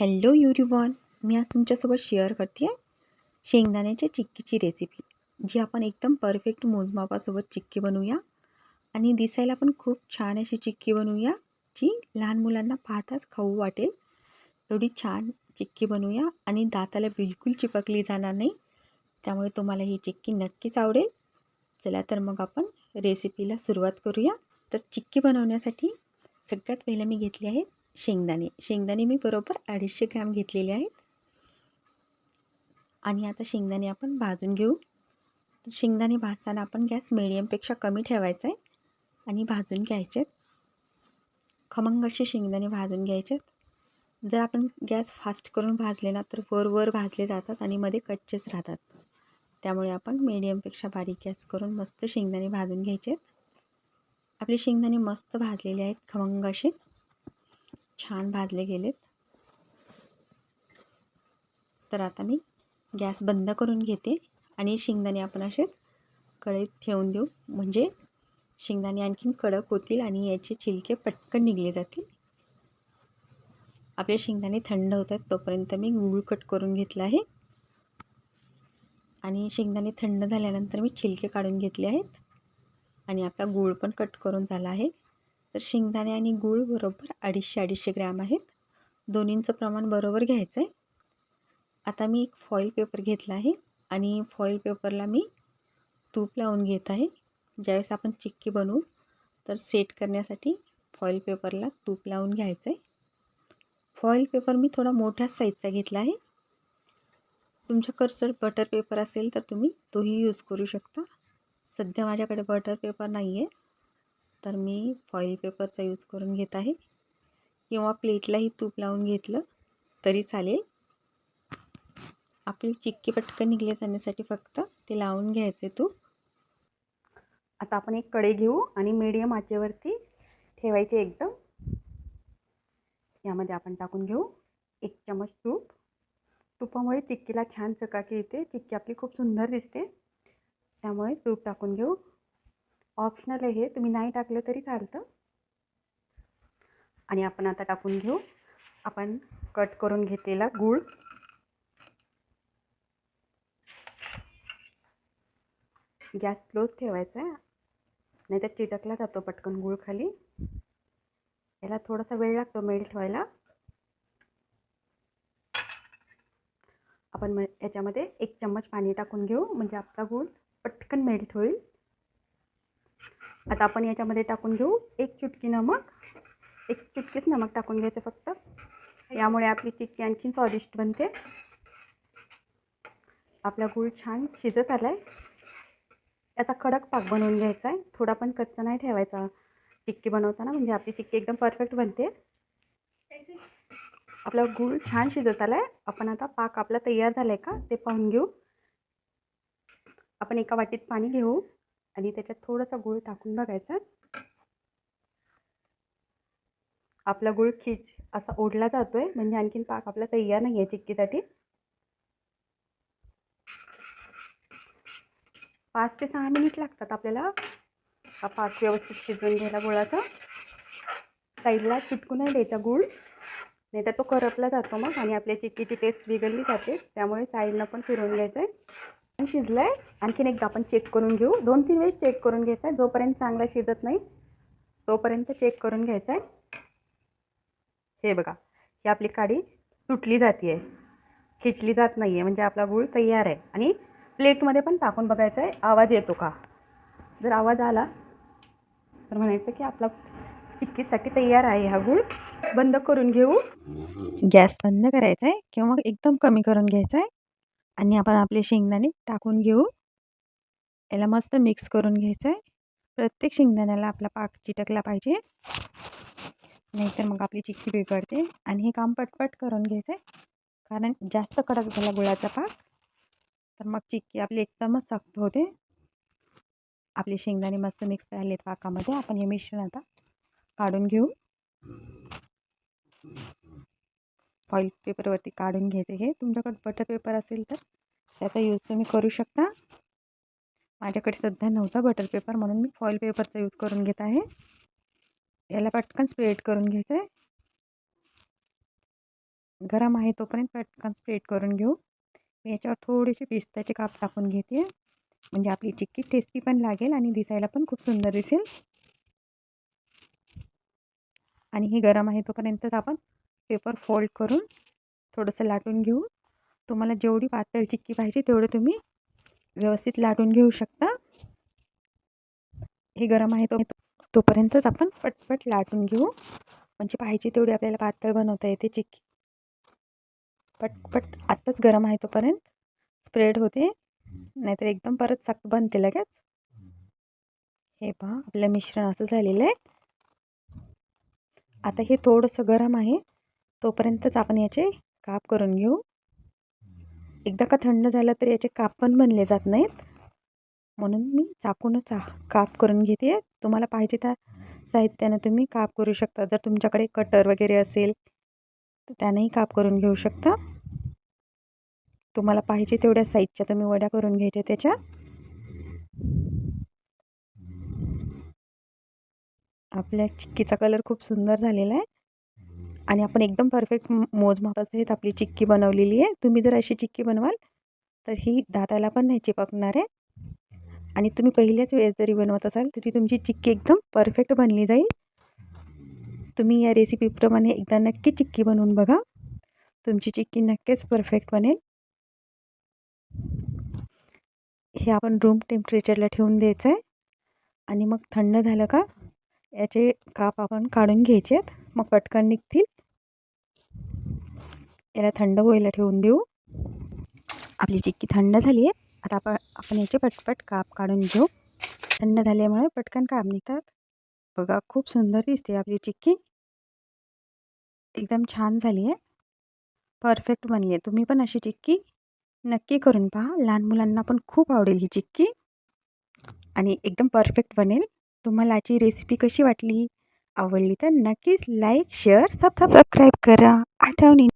Hello युरिवॉन मी आज तुमच्यासोबत share करते आहे शेंगदाण्याच्या चिक्कीची रेसिपी जी आपण एकदम परफेक्ट मोजमापासोबत चिक्की बनवूया. आणि दिसायला पण खूप छान अशी चिक्की बनवूया जी लहान मुलांना पाहताच खाऊ वाटेल. एवढी छान चिक्की बनवूया आणि दाताला बिलकुल चिपकली जाणार नाही. त्यामुळे तुम्हाला ही चिक्की नक्कीच आवडेल. चला तर मग आपण रेसिपीला सुरुवात करूया. तर चिक्की बनवण्यासाठी सगळ्यात पहिलं मी घेतली आहे शेंगदाणे. शेंगदाणे मी बरोबर अडीचशे ग्रॅम घेतलेले आहेत. आणि आता शेंगदाणे आपण भाजून घेऊ. शेंगदाणे भाजताना आपण गॅस मिडियमपेक्षा कमी ठेवायचा आहे. आणि भाजून घ्यायचे खमंग असे शेंगदाणे भाजून घ्यायचे जर आपण गॅस फास्ट करून भाजले ना तर वर वर भाजले जातात आणि मध्ये कच्चेच राहतात. त्यामुळे आपण मिडियमपेक्षा बारीक गॅस करून मस्त शेंगदाणे भाजून घ्यायचे आपले शेंगदाणे मस्त भाजलेले आहेत खमंग असे. छान भाजले गेलेत. तर आता मी गॅस बंद करून घेते आणि शेंगदाणे आपण असेच कढईत ठेवून देऊ. म्हणजे शेंगदाणे आणखीन कडक होतील आणि याचे छिलके पटकन निघले जातील. आपले शेंगदाणे थंड होतात तोपर्यंत मी गूळ कट करून घेतला आहे. आणि शेंगदाणे थंड झाल्यानंतर मी छिलके काढून घेतले आहेत. आणि आपला गूळ पण कट करून झाला आहे. तर शेंगदाणे आणि गूळ बरोबर अडीचशे अडीचशे ग्रॅम आहेत. दोन्हींचं प्रमाण बरोबर घ्यायचं आहे आता मी एक फॉईल पेपर घेतला आहे आणि फॉईल पेपरला मी तूप लावून घेत आहे. ज्यावेळेस आपण चिक्की बनवू तर सेट करण्यासाठी फॉईल पेपरला तूप लावून घ्यायचं आहे फॉईल पेपर मी थोडा मोठ्या साईजचा घेतला आहे. तुमच्याकडं जर बटर पेपर असेल तर तुम्ही तोही यूज करू शकता. सध्या माझ्याकडे बटर पेपर नाही आहे तर मी फॉईल पेपरचा यूज करून घेत आहे. किंवा प्लेटलाही तूप लावून घेतलं तरी चालेल. आपली चिक्की पटकन निघले जाण्यासाठी फक्त ते लावून घ्यायचे तूप. आता आपण एक कडे घेऊ आणि मीडियम आचेवरती ठेवायचे एकदम. यामध्ये आपण टाकून घेऊ एक चमच तूप. तुपामुळे चिक्कीला छान चकाकी येते. चिक्की आपली खूप सुंदर दिसते. त्यामुळे तूप टाकून घेऊ. ऑप्शनल आहे. हे तुम्ही नाही टाकलं तरी चालतं. आणि आपण आता टाकून घेऊ. आपण कट करून घेतलेला गूळ. गॅस स्लोच ठेवायचा आहे. नाही तर चिटकला जातो पटकन गूळ खाली. याला थोडासा वेळ लागतो मेल्ट व्हायला. आपण याच्यामध्ये एक चम्मच पाणी टाकून घेऊ. म्हणजे आपला गूळ पटकन मेल्ट होईल. आता आपण याच्यामध्ये टाकून घेऊ. एक चुटकी नमक. एक चुटकीच नमक टाकून घ्यायचं फक्त. यामुळे आपली चिक्की आणखीन स्वादिष्ट बनते. आपला गूळ छान शिजत आला आहे याचा कडक पाक बनवून घ्यायचा आहे. थोडा पण कच्चा नाही ठेवायचा चिक्की बनवताना. म्हणजे आपली चिक्की एकदम परफेक्ट बनते. आपला गूळ छान शिजत आला आहे आपण आता पाक आपला तयार झाला आहे का ते पाहून घेऊ. आपण एका वाटीत पाणी घेऊ. आणि त्याच्यात थोडासा गूळ टाकून बघायचा. आपला गूळ खिच असा ओढला जातोय म्हणजे आणखीन पाक आपला तयार नाही आहे चिक्कीसाठी. पाच ते सहा मिनिट लागतात आपल्याला. हा पाक व्यवस्थित शिजवून घ्यायला गुळाचा. साईडला चिटकू नाही द्यायचा गूळ. नाही तर तो करपला जातो मग आणि आपल्या चिक्कीची टेस्ट बिघडली जाते. त्यामुळे साईडनं पण फिरवून घ्यायचं आहे शिजलं आहे आणखीन एकदा आपण चेक करून घेऊ. दोन तीन वेळेस चेक करून घ्यायचा आहे जोपर्यंत चांगला शिजत नाही तोपर्यंत चेक करून घ्यायचा आहे हे बघा ही आपली काडी तुटली जाते आहे खिचली जात नाही आहे म्हणजे आपला गूळ तयार आहे. आणि प्लेटमध्ये पण टाकून बघायचं आहे आवाज येतो का? जर आवाज आला तर म्हणायचं की आपला चिक्कीसाठी तयार आहे हा गूळ. बंद करून घेऊ. गॅस बंद करायचा आहे किंवा एकदम कमी करून घ्यायचा आहे आणि आपण आपले शेंगदाणे टाकून घेऊ. याला मस्त मिक्स करून घ्यायचं आहे प्रत्येक शेंगदाण्याला आपला पाक चिटकला पाहिजे. नाहीतर मग आपली चिक्की बिघडते आणि हे काम पटपट करून घ्यायचं आहे कारण जास्त कडक झाला गुळाचा पाक तर मग चिक्की आपली एकदमच सक्त होते. आपले शेंगदाणे मस्त मिक्स झालेत पाकामध्ये. आपण हे मिश्रण आता काढून घेऊ. फॉईल पेपरवरती काढून घ्यायचे. हे तुमच्याकडे बटर पेपर असेल तर त्याचा यूज तुम्ही करू शकता. माझ्याकडे सध्या नव्हता बटर पेपर म्हणून मी फॉईल पेपरचा यूज करून घेत आहे. याला पटकन स्प्रेड करून घ्यायचं आहे गरम आहे तोपर्यंत पटकन स्प्रेड करून घेऊ. मी याच्यावर थोडेसे पिस्ताचे काप टाकून घेते. म्हणजे आपली चिक्की टेस्टी पण लागेल आणि दिसायला पण खूप सुंदर दिसेल. आणि हे गरम आहे तोपर्यंतच आपण पेपर फोल्ड करून थोडंसं लाटून घेऊ. तुम्हाला जेवढी पातळ चिक्की पाहिजे तेवढं तुम्ही व्यवस्थित लाटून घेऊ शकता. हे गरम आहे तो तोपर्यंतच आपण पटपट लाटून घेऊ. म्हणजे पाहिजे तेवढी आपल्याला पातळ बनवता येते चिक्की. पटपट आत्ताच गरम आहे तोपर्यंत स्प्रेड होते. नाहीतर एकदम परत सक्त बनते लगेच. हे पहा आपलं मिश्रण असं झालेलं आहे. आता हे थोडंसं गरम आहे. तोपर्यंतच आपण याचे काप करून घेऊ. एकदा का थंड झालं तर याचे काप पण बनले जात नाहीत. म्हणून मी चाकूनच काप करून घेते तुम्हाला पाहिजे त्या साहित्यानं तुम्ही काप करू शकता. जर तुमच्याकडे कटर वगैरे असेल तर त्यानेही काप करून घेऊ शकता. तुम्हाला पाहिजे तेवढ्या साईजच्या तुम्ही वड्या करून घ्यायच्या त्याच्या. आपल्या चिक्कीचा कलर खूप सुंदर झालेला आहे. आणि आपण एकदम परफेक्ट मोजमापासहित आपली चिक्की बनवलेली आहे. तुम्ही जर अशी चिक्की बनवाल तर ही दाताला पण नाही चिपकणार आहे. आणि तुम्ही पहिल्याच वेळेस जरी बनवत असाल तरी तुमची चिक्की एकदम परफेक्ट बनली जाईल. तुम्ही या रेसिपीप्रमाणे एकदा नक्की चिक्की बनवून बघा. तुमची चिक्की नक्कीच परफेक्ट बनेल. हे आपण रूम टेम्परेचरला ठेवून द्यायचं आहे आणि मग थंड झालं का याचे काप आपण काढून घ्यायचे आहेत मग पटकन निघतील. याला थंड व्हायला ठेवून देऊ. आपली चिक्की थंड झाली आहे. आता आपण आपण याचे पटपट काप काढून घेऊ. थंड झाल्यामुळे पटकन काप निघतात. बघा खूप सुंदर दिसते आपली चिक्की. एकदम छान झाली आहे. परफेक्ट बनली आहे. तुम्ही पण अशी चिक्की नक्की करून पहा. लहान मुलांना पण खूप आवडेल ही चिक्की. आणि एकदम परफेक्ट बनेल. तुम्हाला याची रेसिपी कशी वाटली आवडली तर नक्कीच लाईक शेअर सब सबस्क्राईब करा. आठवणी.